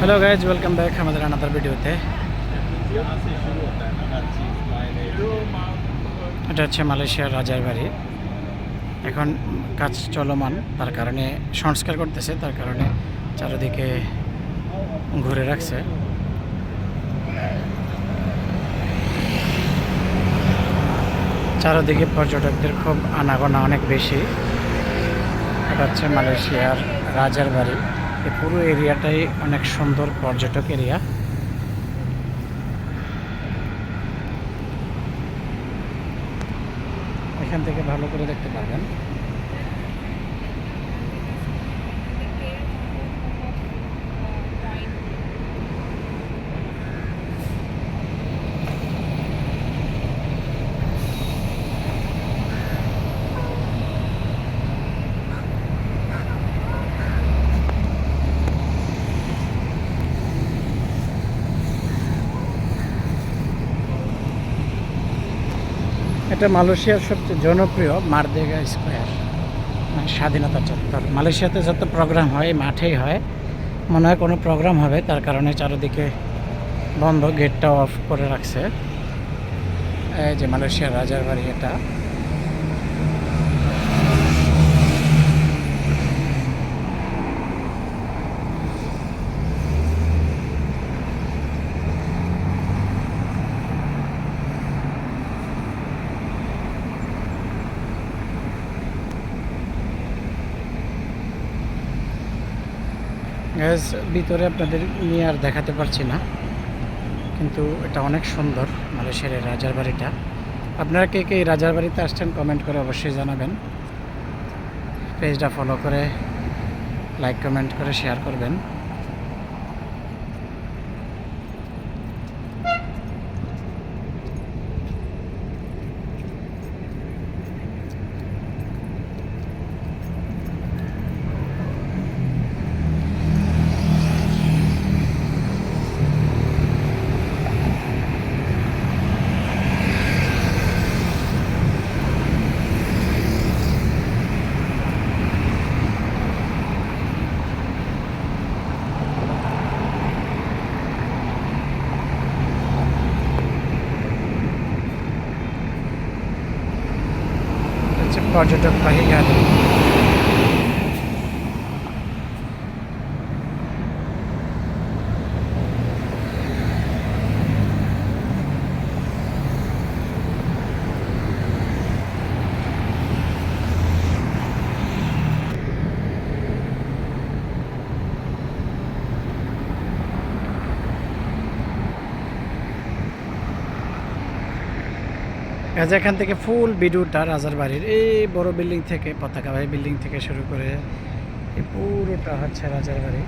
Hello guys welcome back আমাদের another ভিডিওতে এটা হচ্ছে মালয়েশিয়ার রাজার বাড়ি। এখন কাজ চলমান, তার কারণে সংস্কার করতেছে, তার কারণে চারিদিকে ঘুরে রাখছে। চারদিকে পর্যটকদের খুব আনাগোনা অনেক বেশি। এটা হচ্ছে মালয়েশিয়ার রাজার বাড়ি। এই পুরো এরিয়াটাই অনেক সুন্দর পর্যটক এরিয়া। এখান থেকে ভালো করে দেখতে পারবেন। এটা মালয়েশিয়ার সবচেয়ে জনপ্রিয় মারদেগা স্কোয়ার মানে স্বাধীনতা চত্বর। মালয়েশিয়াতে যত প্রোগ্রাম হয় মাঠেই হয়। মনে হয় কোনো প্রোগ্রাম হবে, তার কারণে চারিদিকে বন্ধ গেটটা অফ করে রাখছে। এই যে মালয়েশিয়ার রাজার বাড়ি এটা। গ্যাস ভিতরে আপনাদের নিয়ে আর দেখাতে পারছি না। কিন্তু এটা অনেক সুন্দর মালয়েশিয়ার এই রাজার বাড়িটা। আপনারা কে কে এই রাজার বাড়িতে আসছেন কমেন্ট করে অবশ্যই জানাবেন। পেজটা ফলো করে, লাইক, কমেন্ট করে, শেয়ার করবেন। এটা হচ্ছে পর্যটক কাজে এখান থেকে ফুল ভিডিওটা রাজার বাড়ির এই বড় বিল্ডিং থেকে, পতাকা বাড়ি বিল্ডিং থেকে শুরু করে এই পুরোটা হচ্ছে রাজার বাড়ি।